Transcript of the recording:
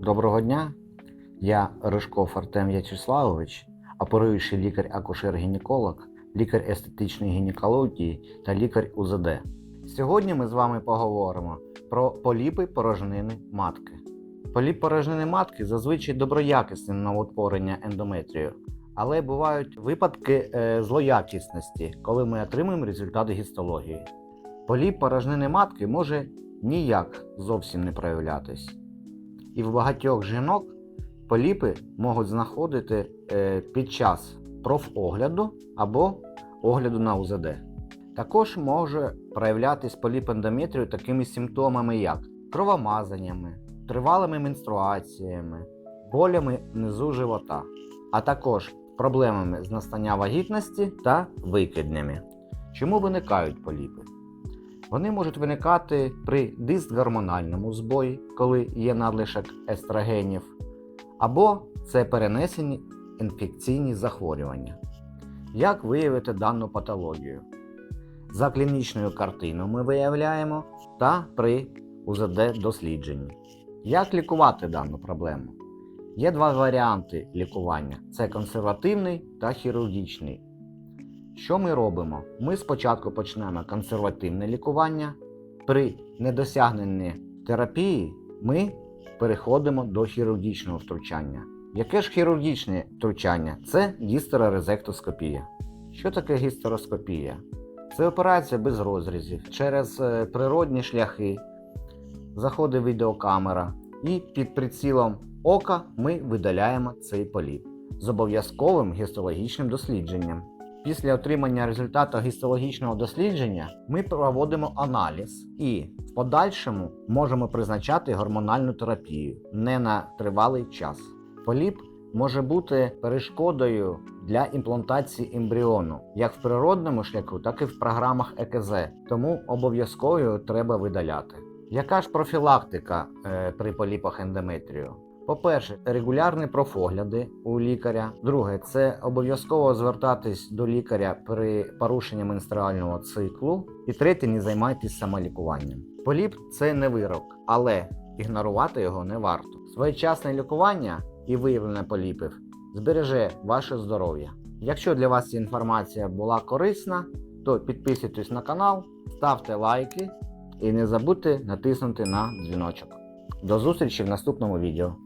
Доброго дня. Я Ришков Артем В'ячеславович, оперуючий лікар-акушер-гінеколог, лікар естетичної гінекології та лікар УЗД. Сьогодні ми з вами поговоримо про поліпи порожнини матки. Поліп порожнини матки зазвичай доброякісне новотворення ендометрію, але бувають випадки е, злоякісності, коли ми отримуємо результати гістології. Поліп порожнини матки може ніяк зовсім не проявлятись. І в багатьох жінок поліпи можуть знаходити е, під час профогляду або огляду на УЗД. Також може проявлятись поліп ендометрію такими симптомами, як кровомазаннями, тривалими менструаціями, болями внизу живота, а також проблемами з настання вагітності та викиднями. Чому виникають поліпи? Вони можуть виникати при дисгормональному збої, коли є надлишок естрогенів, або це перенесені інфекційні захворювання. Як виявити дану патологію? За клінічною картиною ми виявляємо та при УЗД-дослідженні. Як лікувати дану проблему? Є два варіанти лікування: це консервативний та хірургічний. Що ми робимо? Ми спочатку почнемо консервативне лікування. При недосягненні терапії ми переходимо до хірургічного втручання. Яке ж хірургічне втручання? Це гістерорезектоскопія. Що таке гістероскопія? Це операція без розрізів через е, природні шляхи, заходить відеокамера, і під прицілом ока ми видаляємо цей поліп з обов'язковим гістологічним дослідженням. Після отримання результату гістологічного дослідження ми проводимо аналіз і в подальшому можемо призначати гормональну терапію не на тривалий час. Поліп може бути перешкодою для імплантації ембріону як в природному шляху, так і в програмах ЕКЗ, тому обов'язково треба видаляти. Яка ж профілактика е, при поліпах ендометрію? По-перше, регулярні профогляди у лікаря. Друге, це обов'язково звертатись до лікаря при порушенні менструального циклу. І третє, не займайтесь самолікуванням. Поліп це не вирок, але ігнорувати його не варто. Своєчасне лікування і виявлення поліпів збереже ваше здоров'я. Якщо для вас ця інформація була корисна, то підписуйтесь на канал, ставте лайки і не забудьте натиснути на дзвіночок. До зустрічі в наступному відео.